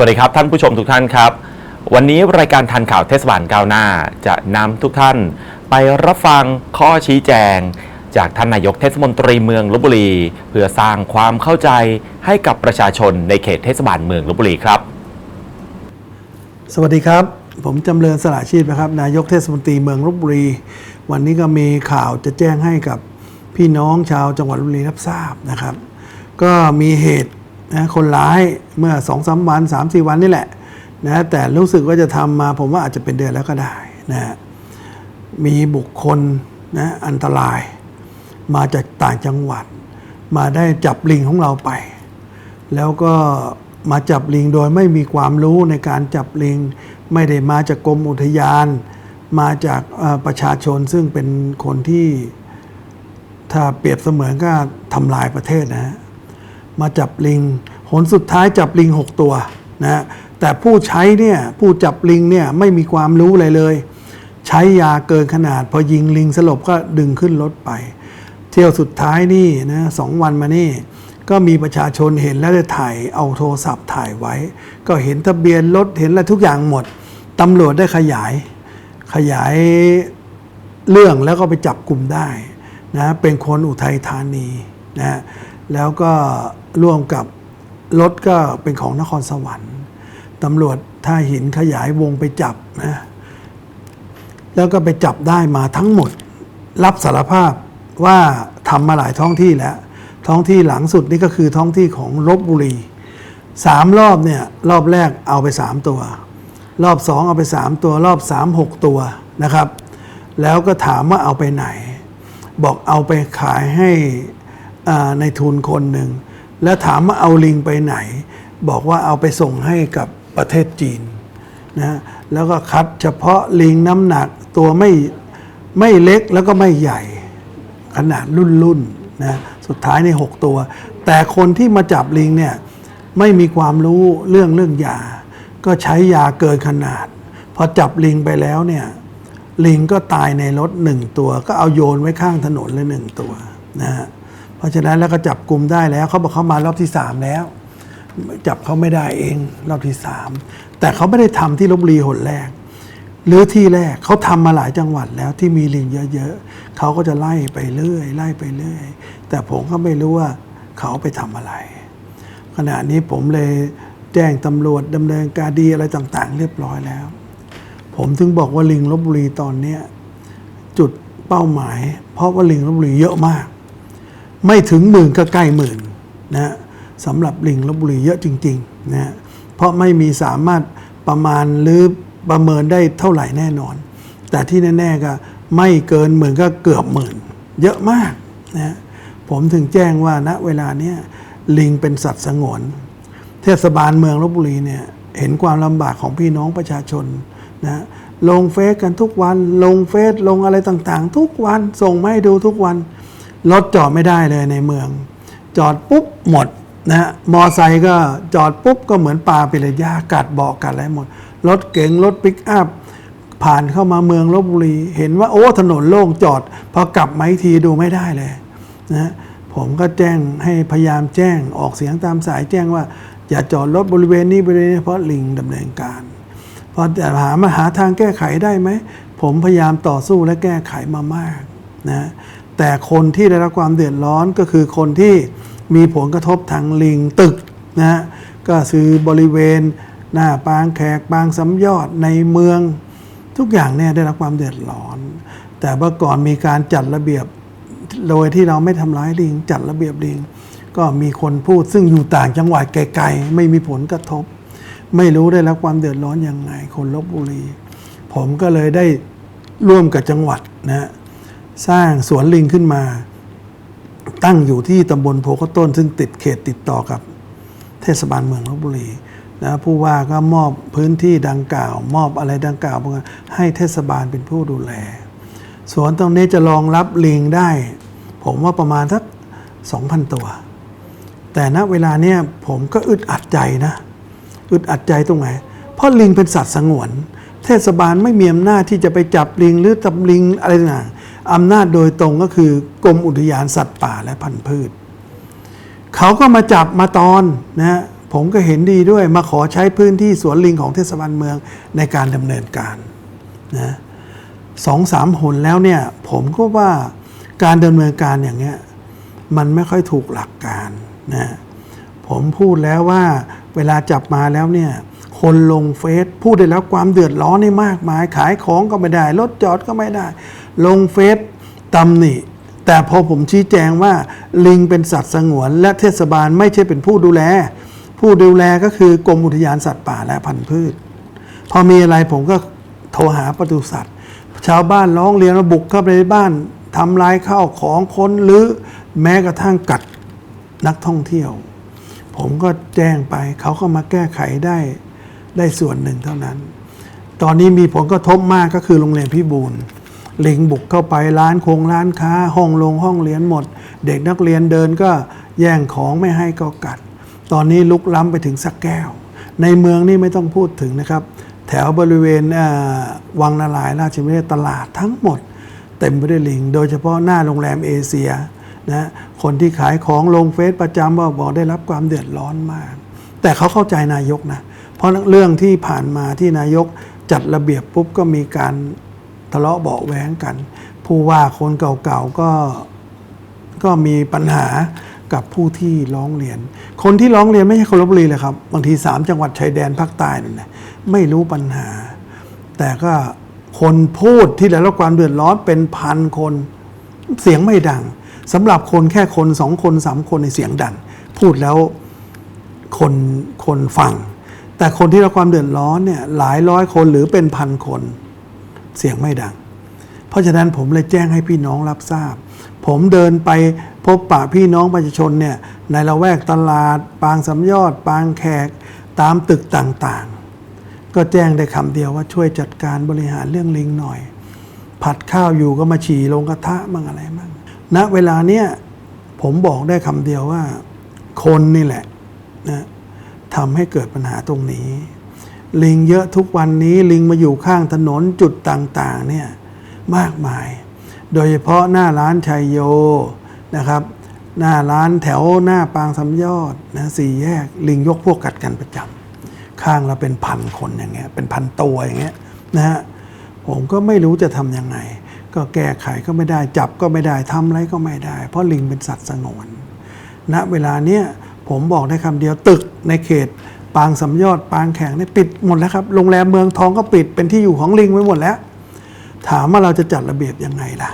วัสดีครับท่านผู้ชมทุกท่านครับ วันนี้รายการทันข่าวเทศบาลก้าวหน้า จะนำทุกท่าน ไปรับฟังข้อชี้แจง จากท่านนายกเทศมนตรีเมืองลบบุรี เพื่อสร้างความเข้าใจให้กับประชาชนในเขตเทศบาลเมืองลบบุรีครับ สวัสดีครับ ผมจำเริญสละชีพนะครับ นายกเทศมนตรีเมืองลบบุรี วันนี้ก็มีข่าวจะแจ้งให้กับพี่น้องชาวจังหวัดลบบุรีรับทราบนะครับ ก็มีเหตุ นะคนร้ายเมื่อ2องสาวัน3 4วันนี่แหละนะแต่รู้สึกว่าจะทำมาผมว่าอาจจะเป็นเดือนแล้วก็ได้นะมีบุคคลนะอันตราย มาจากต่างจังหวัด มาได้จับลิงของเราไป แล้วก็มาจับลิงโดยไม่มีความรู้ในการจับลิง ไม่ได้มาจากกรมอุทยาน มาจากประชาชนซึ่งเป็นคนที่ถ้าเปรียบเสมือนก็ทำลายประเทศนะ มาจับลิง หนสุดท้ายจับลิง 6 ตัวนะแต่ผู้ใช้เนี่ยผู้จับลิงเนี่ยไม่มีความรู้อะไรเลย ใช้ยาเกินขนาด พอยิงลิงสลบก็ดึงขึ้นรถไป เที่ยวสุดท้ายนี่นะสองวันมานี่ก็มีประชาชนเห็นแล้วได้ถ่ายเอาโทรศัพท์ถ่ายไว้ ก็เห็นทะเบียนรถเห็นอะไรทุกอย่างหมดตำรวจได้ขยาย ขยายเรื่องแล้วก็ไปจับกลุ่มได้นะเป็นคนอุทัยธานีนะแล้วก็ร่วมกับ รถก็เป็นของนครสวรรค์ตำรวจท่าหินขยายวงไปจับนะแล้วก็ไปจับได้มาทั้งหมด รับสารภาพว่าทำมาหลายท้องที่แล้ว ท้องที่หลังสุดนี่ก็คือท้องที่ของลบบุรีสามรอบเนี่ยรอบแรกเอาไปสามตัว รอบสองเอาไปสามตัว รอบสามหกตัวนะครับ แล้วก็ถามว่าเอาไปไหน บอกเอาไปขายให้อ่าในทุนคนหนึ่ง แล้วถามว่าเอาลิงไปไหน บอกว่าเอาไปส่งให้กับประเทศจีนนะแล้วก็คัดเฉพาะลิงน้ำหนักตัวไม่ไม่เล็กแล้วก็ไม่ใหญ่ ขนาดรุ่นรุ่นนะสุดท้ายในหกตัว แต่คนที่มาจับลิงเนี่ยไม่มีความรู้เรื่องเรื่องยา ก็ใช้ยาเกินขนาด พอจับลิงไปแล้วเนี่ยลิงก็ตายในรถหนึ่งตัว ก็เอาโยนไว้ข้างถนนเลยหนึ่งตัวนะฮะ เพราะฉะนั้นแล้วก็จับกลุ่มได้แล้วเขาบอกเขามารอบที่สามแล้ว จับเขาไม่ได้เองรอบที่สามแต่เขาไม่ได้ทำที่ลบบุรีหนแรก หรือที่แรกเขาทำมาหลายจังหวัดแล้วที่มีลิงเยอะๆเขาก็จะไล่ไปเรื่อยไล่ไปเรื่อย แต่ผมก็ไม่รู้ว่าเขาไปทำอะไร ขณะนี้ผมเลยแจ้งตำรวจดำเนินการดีอะไรต่างๆ เรียบร้อยแล้ว ผมถึงบอกว่าลิงลบบุรีตอนนี้จุดเป้าหมาย เพราะว่าลิงลบบุรีเยอะมาก ไม่ถึงหมื่นก็ใกล้หมื่นนะสำหรับลิงลบบุรีเยอะจริงๆนะเพราะไม่มีสามารถประมาณหรือประเมินได้เท่าไหร่แน่นอน แต่ที่แน่ๆก็ไม่เกินหมื่นก็เกือบหมื่น เยอะมากนะผมถึงแจ้งว่าณเวลาเนี้ยลิงเป็นสัตว์สงวน เทศบาลเมืองลบบุรีเนี่ยเห็นความลำบากของพี่น้องประชาชนนะลงเฟซกันทุกวัน ลงเฟซลงอะไรต่างๆ ทุกวันส่งมาให้ดูทุกวัน รถจอดไม่ได้เลยในเมือง จอดปุ๊บหมดนะมอไซค์ก็จอดปุ๊บก็เหมือนปลาไปเลยยากัดเบาะกัดอะไรหมด รถเก๋งรถปิกอัพผ่านเข้ามาเมืองลบบุรี เห็นว่าโอ้ถนนโล่งจอด พอกลับมาทีดูไม่ได้เลยนะผมก็แจ้งให้พยายามแจ้งออกเสียงตามสายแจ้งว่า อย่าจอดรถบริเวณนี้บริเวณนี้เพราะลิงดำเนินการพอแต่หามาหาทางแก้ไขได้ไหม ผมพยายามต่อสู้และแก้ไขมามากนะ แต่คนที่ได้รับความเดือดร้อนก็คือคนที่มีผลกระทบทางลิงตึกนะฮะก็คือบริเวณหน้าปางแขกปางสำยอดในเมือง ทุกอย่างเนี่ยได้รับความเดือดร้อน แต่เมื่อก่อนมีการจัดระเบียบโดยที่เราไม่ทำร้ายลิง จัดระเบียบลิง ก็มีคนพูดซึ่งอยู่ต่างจังหวัดไกลๆไม่มีผลกระทบ ไม่รู้ได้รับความเดือดร้อนยังไง คนลบบุรี ผมก็เลยได้ร่วมกับจังหวัดนะฮะ สร้างสวนลิงขึ้นมา ตั้งอยู่ที่ตำบลโพกต้น ซึ่งติดเขตติดต่อกับเทศบาลเมืองลบบุรีนะผู้ว่าก็มอบพื้นที่ดังกล่าว มอบอะไรดังกล่าวพวกนั้นให้เทศบาลเป็นผู้ดูแล สวนตรงนี้จะรองรับลิงได้ ผมว่าประมาณสัก 2,000 ตัว แต่ณเวลาเนี้ยผมก็อึดอัดใจนะ อึดอัดใจตรงไหน เพราะลิงเป็นสัตว์สงวน เทศบาลไม่มีอำนาจที่จะไปจับลิงหรือจับลิงอะไรต่าง อำนาจโดยตรงก็คือกรมอุทยานสัตว์ป่าและพันธุ์พืช เขาก็มาจับมาตอนนะฮะผมก็เห็นดีด้วยมาขอใช้พื้นที่สวนลิงของเทศบาลเมืองในการดำเนินการนะสองสามหนแล้วเนี่ย ผมก็ว่าการดำเนินการอย่างเงี้ยมันไม่ค่อยถูกหลักการนะผมพูดแล้วว่าเวลาจับมาแล้วเนี่ย คนลงเฟซพูดได้แล้วความเดือดร้อนนี่มากมาย ขายของก็ไม่ได้ รถจอดก็ไม่ได้ ลงเฟซตำหนิแต่พอผมชี้แจงว่าลิงเป็นสัตว์สงวน และเทศบาลไม่ใช่เป็นผู้ดูแล ผู้ดูแลก็คือกรมอุทยานสัตว์ป่าและพันธุ์พืช พอมีอะไรผมก็โทรหาปศุสัตว์ ชาวบ้านร้องเรียนว่าบุกเข้าไปในบ้านทำลายข้าวของคนหรือแม้กระทั่งกัดนักท่องเที่ยว ผมก็แจ้งไปเขาก็มาแก้ไขได้ ได้ส่วนหนึ่งเท่านั้น ตอนนี้มีผลกระทบมากก็คือโรงเรียนพิบูลลิงบุกเข้าไปร้านคงร้านค้า ห้องลงห้องเรียนหมด เด็กนักเรียนเดินก็แย่งของไม่ให้ก็กัด ตอนนี้ลุกล้ำไปถึงสักแก้ว ในเมืองนี่ไม่ต้องพูดถึงนะครับ แถวบริเวณวังนาลายณ์ราชวิทยาตลาดทั้งหมด เต็มไปด้วยลิง โดยเฉพาะหน้าโรงแรมเอเชียนะคนที่ขายของลงเฟซประจำว่าบอกได้รับความเดือดร้อนมาก แต่เขาเข้าใจนายกนะ เพราะเรื่องที่ผ่านมาที่นายกจัดระเบียบปุ๊บก็มีการทะเลาะเบาะแว้งกัน ผู้ว่าคนเก่าๆก็ก็มีปัญหากับผู้ที่ร้องเรียน คนที่ร้องเรียนไม่ใช่คนลบบุรีเลยครับ บางทีสามจังหวัดชายแดนภาคใต้นั่นะไม่รู้ปัญหา แต่ก็คนพูดที่ได้รับความเดือดร้อนเป็นพันคน เสียงไม่ดังสำหรับคนแค่คนสองคนสามคนในเสียงดัง พูดแล้วคนคนฟัง แต่คนที่รับความเดือดร้อนเนี่ยหลายร้อยคนหรือเป็นพันคนเสียงไม่ดัง เพราะฉะนั้นผมเลยแจ้งให้พี่น้องรับทราบ ผมเดินไปพบปะพี่น้องประชาชนเนี่ยในละแวกตลาด ปางสำยอด ปางแขกตามตึกต่างๆ ก็แจ้งได้คำเดียวว่าช่วยจัดการบริหารเรื่องลิงหน่อย ผัดข้าวอยู่ก็มาฉี่ลงกระทะมั่งอะไรมั่งณเวลาเนี้ยผมบอกได้คำเดียวว่า คนนี่แหละนะ ทำให้เกิดปัญหาตรงนี้ ลิงเยอะทุกวันนี้ลิงมาอยู่ข้างถนนจุดต่างๆเนี่ยมากมาย โดยเฉพาะหน้าร้านชัยโยนะครับ หน้าร้านแถวหน้าปางสำยอดนะสี่แยกลิงยกพวกกัดกันประจำข้างเราเป็นพันคนอย่างเงี้ยเป็นพันตัวอย่างเงี้ยนะฮะผมก็ไม่รู้จะทำยังไง ก็แก้ไขก็ไม่ได้จับก็ไม่ได้ทำอะไรก็ไม่ได้ เพราะลิงเป็นสัตว์สงวนณเวลาเนี้ยผมบอกได้คำเดียวตึก ในเขต ปางสำยอดปางแข็งเนี่ยปิดหมดแล้วครับโรงแรมเมืองทองก็ปิดเป็นที่อยู่ของลิงไว้หมดแล้ว ถามว่าเราจะจัดระเบียบยังไงล่ะ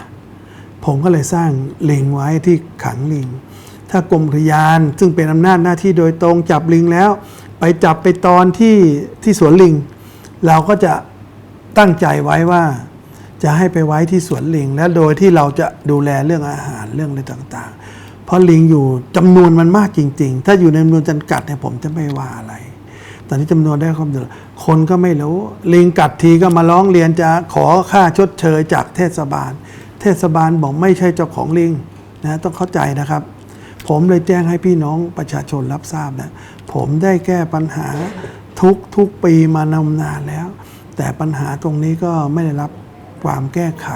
ผมก็เลยสร้างลิงไว้ที่ขังลิง ถ้ากรมอุทยานซึ่งเป็นอำนาจหน้าที่โดยตรงจับลิงแล้ว ไปจับไปตอนที่ที่สวนลิง เราก็จะตั้งใจไว้ว่าจะให้ไปไว้ที่สวนลิง และโดยที่เราจะดูแลเรื่องอาหารเรื่องอะไรต่างๆ เพราะลิงอยู่จำนวนมันมากจริง ๆ ถ้าอยู่ในจำนวนจำกัดเนี่ยผมจะไม่ว่าอะไรตอนนี้จำนวนได้ความเดือดคนก็ไม่รู้ ลิงกัดทีก็มาร้องเรียนจะขอค่าชดเชยจากเทศบาล เทศบาลบอกไม่ใช่เจ้าของลิงนะต้องเข้าใจนะครับ ผมเลยแจ้งให้พี่น้องประชาชนรับทราบนะผมได้แก้ปัญหาทุกทุกปีมานมนานแล้ว แต่ปัญหาตรงนี้ก็ไม่ได้รับความแก้ไข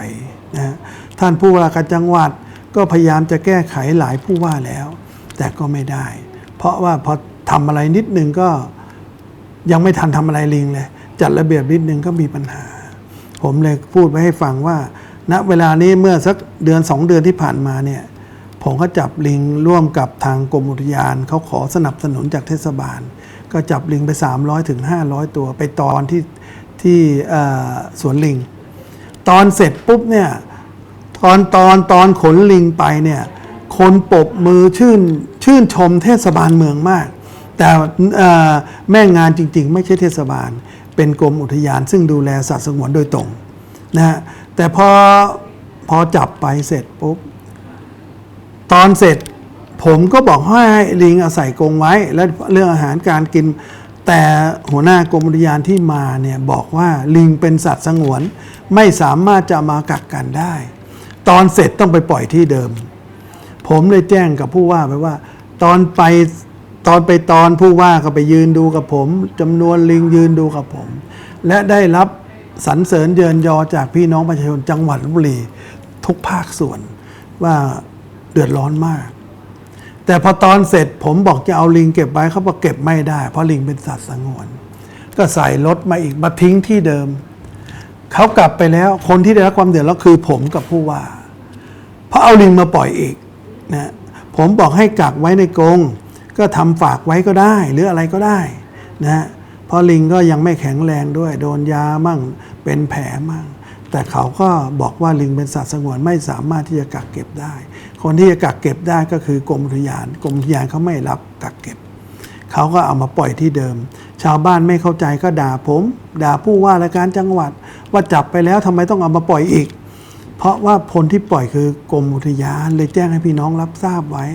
นะท่านผู้ว่าการจังหวัด ก็พยายามจะแก้ไขหลายผู้ว่าแล้ว แต่ก็ไม่ได้ เพราะว่าพอทำอะไรนิดนึงก็ยังไม่ทันทำอะไรลิงเลยจัดระเบียบนิดนึงก็มีปัญหา ผมเลยพูดไว้ให้ฟังว่าณเวลานี้เมื่อสักเดือนสองเดือนที่ผ่านมาเนี่ยผมก็จับลิงร่วมกับทางกรมอุทยานเขาขอสนับสนุนจากเทศบาล ก็จับลิงไป 300ถึง500 ตัวไปตอนที่ที่สวนลิง ตอนเสร็จปุ๊บเนี่ย ตอนตอนตอนขนลิงไปเนี่ย คนปบมือชื่นชื่นชมเทศบาลเมืองมาก แต่แม่งานจริง ๆ ไม่ใช่เทศบาล เป็นกรมอุทยาน ซึ่งดูแลสัตว์สงวนโดยตรงนะฮะแต่พอพอจับไปเสร็จปุ๊บตอนเสร็จผมก็บอกให้ลิงเอาใส่กรงไว้ แล้วเรื่องอาหารการกิน แต่หัวหน้ากรมอุทยานที่มาเนี่ยบอกว่าลิงเป็นสัตว์สงวน ไม่สามารถจะมากักกันได้ ตอนเสร็จต้องไปปล่อยที่เดิม ผมเลยแจ้งกับผู้ว่าไปว่า ตอนไปตอนไปตอนผู้ว่าก็ไปยืนดูกับผมจำนวนลิงยืนดูกับผม และได้รับสรรเสริญเยินยอจากพี่น้องประชาชนจังหวัดลบุรีทุกภาคส่วนว่าเดือดร้อนมากแแต่พอตอนเสร็จผมบอกจะเอาลิงเก็บไว้เขาบอกเก็บไม่ได้ เพราะลิงเป็นสัตว์สงวน ก็ใส่รถมาอีกมาทิ้งที่เดิม เขากลับไปแล้ว คนที่ได้รับความเดือดร้อนคือผมกับผู้ว่า เพราะเอาลิงมาปล่อยอีกนะผมบอกให้กักไว้ในกรงก็ทำฝากไว้ก็ได้ หรืออะไรก็ได้นะเพราะลิงก็ยังไม่แข็งแรงด้วย โดนยามั่งเป็นแผลมั่ง แต่เขาก็บอกว่าลิงเป็นสัตว์สงวนไม่สามารถที่จะกักเก็บได้ คนที่จะกักเก็บได้ก็คือกรมอุทยานกรมอุทยานเขาไม่รับกักเก็บเขาก็เอามาปล่อยที่เดิม ชาวบ้านไม่เข้าใจก็ด่าผม ด่าผู้ว่าราชการจังหวัด ว่าจับไปแล้วทำไมต้องเอามาปล่อยอีก เพราะว่าผลที่ปล่อยคือกรมอุทยานเลยแจ้งให้พี่น้องรับทราบไว้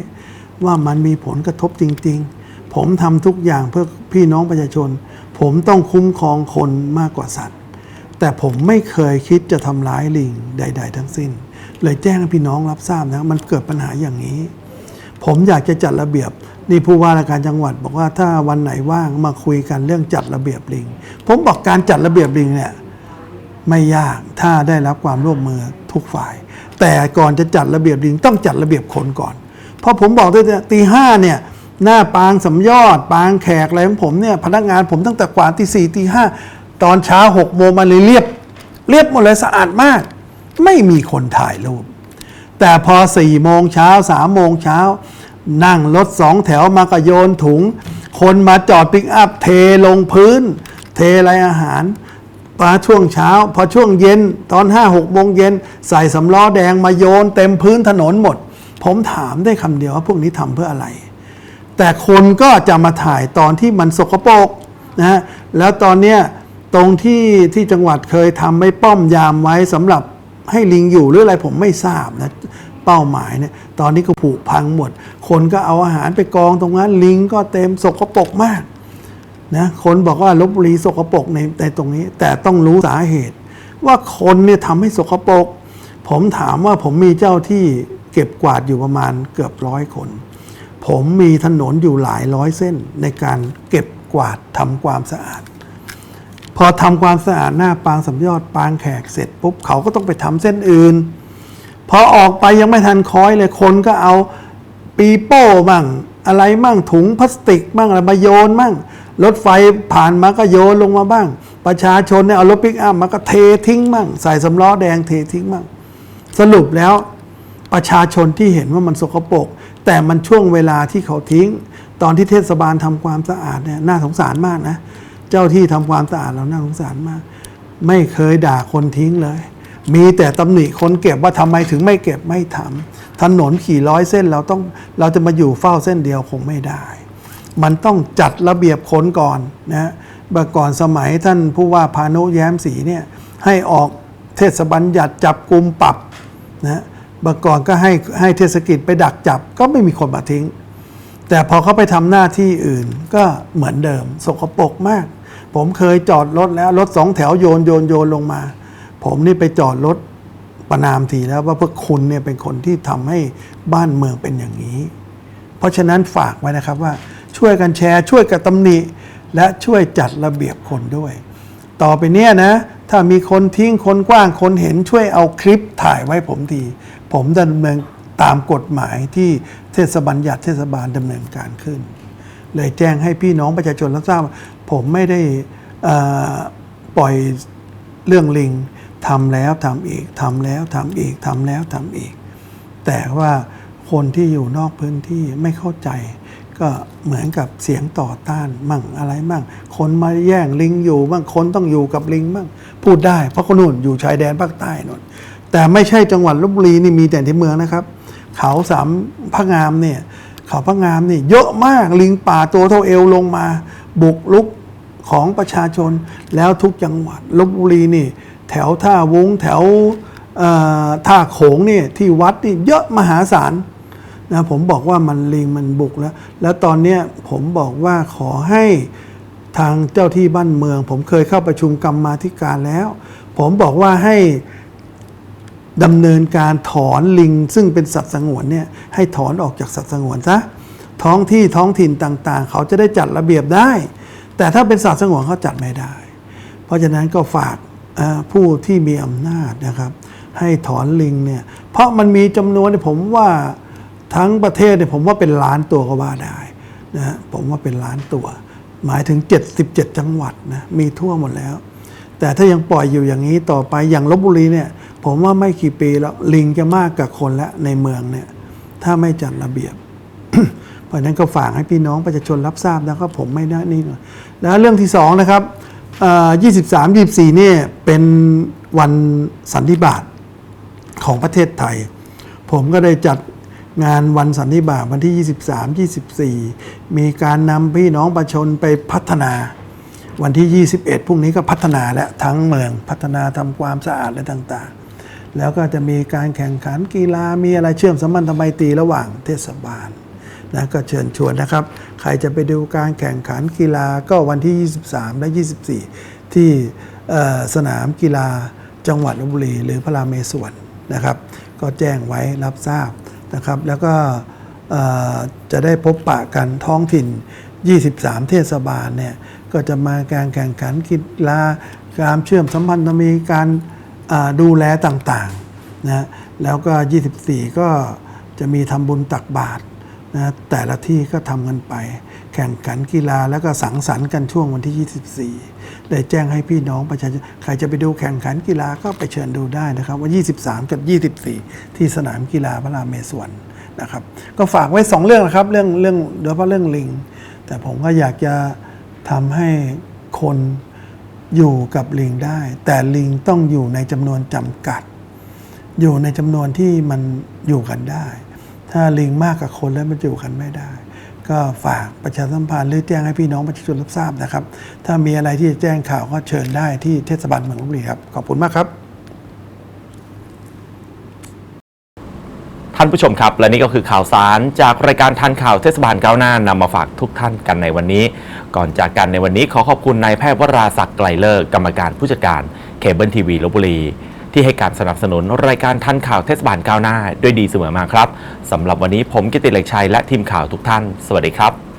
ว่ามันมีผลกระทบจริง ๆ ผมทำทุกอย่างเพื่อพี่น้องประชาชน ผมต้องคุ้มครองคนมากกว่าสัตว์ แต่ผมไม่เคยคิดจะทำร้ายลิงใด ๆ ทั้งสิ้น เลยแจ้งให้พี่น้องรับทราบนะมันเกิดปัญหาอย่างนี้ ผมอยากจะจัดระเบียบนี่ผู้ว่าราชการจังหวัดบอกว่าถ้าวันไหนว่างมาคุยกันเรื่องจัดระเบียบลิง ผมบอกการจัดระเบียบลิงเนี่ย ไม่ยากถ้าได้รับความร่วมมือทุกฝ่าย แต่ก่อนจะจัดระเบียบลิงต้องจัดระเบียบคนก่อน เพราะผมบอกด้วยเนี่ตีห้าเนี่ยหน้าปางสำยอด ปางแขกอะไรของผมเนี่ยพนักงานผมตั้งแต่กว่าตีสี่ตีห้าตอนเช้าหกโมงมาเลยเรียบ เรียบหมดเลยสะอาดมาก ไม่มีคนถ่ายรูป แต่พอสี่โมงเช้าสามโมงเช้า นั่งรถสองแถวมาก็โยนถุง คนมาจอดปิกอัพเทลงพื้น เทอะไรอาหาร มาช่วงเช้า พอช่วงเย็นตอนห้าหกโมงเย็นใส่สำล้อแดงมาโยนเต็มพื้นถนนหมด ผมถามได้คำเดียวว่าพวกนี้ทำเพื่ออะไร แต่คนก็จะมาถ่ายตอนที่มันสกปรกนะฮะแล้วตอนเนี้ยตรงที่ที่จังหวัดเคยทำไม่ป้อมยามไว้สำหรับให้ลิงอยู่หรืออะไรผมไม่ทราบนะเป้าหมายเนี่ยตอนนี้ก็ผุพังหมด คนก็เอาอาหารไปกองตรงนั้นลิงก็เต็มสกปรกมาก นะคนบอกว่าลบบุรีสกปรกในในตรงนี้ แต่ต้องรู้สาเหตุ ว่าคนเนี่ยทำให้สกปรกผมถามว่าผมมีเจ้าที่เก็บกวาดอยู่ประมาณเกือบร้อยคน ผมมีถนนอยู่หลายร้อยเส้นในการเก็บกวาดทำความสะอาด พอทำความสะอาดหน้าปางสำยอดปางแขกเสร็จปุ๊บเขาก็ต้องไปทำเส้นอื่น พอออกไปยังไม่ทันคอยเลยคนก็เอาปีโป้บ้างอะไรมั่งถุงพลาสติกบ้างอะไรมาโยนมั่ง รถไฟผ่านมาก็โยนลงมาบ้าง ประชาชนเนี่ยเอารถปิกอัพมาก็เททิ้งมั่งใส่สำล้อแดงเททิ้งมั่งสรุปแล้วประชาชนที่เห็นว่ามันสกปรกแต่มันช่วงเวลาที่เขาทิ้ง ตอนที่เทศบาลทำความสะอาดเนี่ยน่าสงสารมากนะ เจ้าที่ทำความสะอาดเราน่าสงสารมาก ไม่เคยด่าคนทิ้งเลย มีแต่ตำหนิคนเก็บว่าทำไมถึงไม่เก็บไม่ทำถนนขี่ร้อยเส้นเราต้องเราจะมาอยู่เฝ้าเส้นเดียวคงไม่ได้ มันต้องจัดระเบียบคนก่อนนะเมื่อก่อนสมัยท่านผู้ว่าพานุแย้มศรีเนี่ยให้ออกเทศบัญญัติจับกลุ่มปรับนะเมื่อก่อนก็ให้ให้เทศกิจไปดักจับก็ไม่มีคนมาทิ้ง แต่พอเขาไปทำหน้าที่อื่นก็เหมือนเดิม สกปรกมาก ผมเคยจอดรถแล้วรถสองแถวโยนโยนโยนลงมา ผมนี่ไปจอดรถประนามทีแล้วว่าพวกคุณเนี่ยเป็นคนที่ทำให้บ้านเมืองเป็นอย่างนี้ เพราะฉะนั้นฝากไว้นะครับว่า ช่วยกันแชร์ ช่วยกันตำหนิ และช่วยจัดระเบียบคนด้วย ต่อไปเนี้ยนะ ถ้ามีคนทิ้งคนกว้างคนเห็นช่วยเอาคลิปถ่ายไว้ผมที ผมดำเนินตามกฎหมายที่เทศบัญญัติเทศบาลดำเนินการขึ้น เลยแจ้งให้พี่น้องประชาชนรับทราบ ผมไม่ได้ปล่อยเรื่องลิงทำแล้วทำอีกทำแล้วทำอีกทำแล้วทำอีก แต่ว่าคนที่อยู่นอกพื้นที่ไม่เข้าใจ ก็เหมือนกับเสียงต่อต้านมั่งอะไรมั่ง คนมาแย่งลิงอยู่บ้างคนต้องอยู่กับลิงบ้างพูดได้ เพราะคนนู่นอยู่ชายแดนภาคใต้นนแต่ไม่ใช่จังหวัดลบบุรีนี่มีแต่ที่เมืองนะครับ เขาสามพระงามเนี่ยเขาพระงามนี่เยอะมากลิงป่าตัวเท่าเอวลงมา บุกลุกของประชาชนแล้วทุกจังหวัดลบบุรีนี่ แถวท่าวงแถวท่าโขงนี่ที่วัดนี่เยอะมหาศาล นะผมบอกว่ามันลิงมันบุกแล้ว แล้วตอนเนี้ยผมบอกว่าขอให้ทางเจ้าที่บ้านเมือง ผมเคยเข้าประชุมกรรมาธิการแล้ว ผมบอกว่าให้ดำเนินการถอนลิง ซึ่งเป็นสัตว์สงวนเนี่ยให้ถอนออกจากสัตว์สงวนซะท้องที่ท้องถิ่นต่างๆ เขาจะได้จัดระเบียบได้ แต่ถ้าเป็นสัตว์สงวนเขาจัดไม่ได้ เพราะฉะนั้นก็ฝากผู้ที่มีอำนาจนะครับ ให้ถอนลิงเนี่ยเพราะมันมีจำนวนผมว่า ทั้งประเทศเนี่ยผมว่าเป็นล้านตัวก็ว่าได้นะฮะผมว่าเป็นล้านตัว หมายถึง 77 จังหวัดนะมีทั่วหมดแล้ว แต่ถ้ายังปล่อยอยู่อย่างนี้ต่อไปอย่างลบบุรีเนี่ยผมว่าไม่กี่ปีแล้วลิงจะมากกับคนและในเมืองเนี่ยถ้าไม่จัดระเบียบ เพราะฉะนั้นก็ฝากให้พี่น้องประชาชนรับทราบนะครับผมไม่ได้นี่นะแล้วเรื่องที่สองนะครับเอ่อ23 24เนี่ยเป็นวันสันนิบาตของประเทศไทย ผมก็ได้จัด งานวันสันนิบาตวันที่ 23 24 มีการนำพี่น้องประชาชนไปพัฒนา วันที่ 21 พรุ่งนี้ก็พัฒนาและทั้งเมืองพัฒนาทำความสะอาดและต่างๆ แล้วก็จะมีการแข่งขันกีฬามีอะไรเชื่อมสัมพันธไมตรีระหว่างเทศบาลนะก็เชิญชวนนะครับ ใครจะไปดูการแข่งขันกีฬาก็วันที่ 23 และ 24 ที่เอ่สนามกีฬาจังหวัดลบบุรี หรือพระรามเมศวรนะครับ ก็แจ้งไว้รับทราบ นะครับ แล้วก็จะได้พบปะกันท้องถิ่น 23 เทศบาลเนี่ย ก็จะมาการแข่งขันกีฬาการเชื่อมสัมพันธ์มีการดูแลต่างๆนะแล้วก็ 24 ก็จะมีทำบุญตักบาตรนะแต่ละที่ก็ทำกันไป แข่งขันกีฬาแล้วก็สังสรรค์กันช่วงวันที่ 24 ได้แจ้งให้พี่น้องประชาชนใครจะไปดูแข่งขันกีฬาก็ไปเชิญดูได้นะครับว่า 23 กับ 24 ที่สนามกีฬาพระรามเมศวรนะครับ ก็ฝากไว้ 2 เรื่องนะครับ เรื่องเรื่องโดยเฉพาะเรื่องลิง แต่ผมก็อยากจะทำให้คนอยู่กับลิงได้ แต่ลิงต้องอยู่ในจำนวนจำกัด อยู่ในจำนวนที่มันอยู่กันได้ ถ้าลิงมากกับคนแล้วมันอยู่กันไม่ได้ ก็ฝากประชาสัมพันธ์หรือแจ้งให้พี่น้องประชาชนรับทราบนะครับ ถ้ามีอะไรที่จะแจ้งข่าวก็เชิญได้ที่เทศบาลเมืองลบบุรีครับ ขอบคุณมากครับ ท่านผู้ชมครับ และนี่ก็คือข่าวสารจากรายการทันข่าวเทศบาลก้าวหน้านำมาฝากทุกท่านกันในวันนี้ ก่อนจากกันในวันนี้ขอขอบคุณนายแพทย์วราศักดิ์ไกลเลิกกรรมการผู้จัดการเคเบิลทีวีลบบุรี ที่ให้การสนับสนุนรายการทันข่าวเทศบาลก้าวหน้า ด้วยดีเสมอมาครับสำหรับวันนี้ผมกิติเหล็กชัยและทีมข่าวทุกท่าน สวัสดีครับ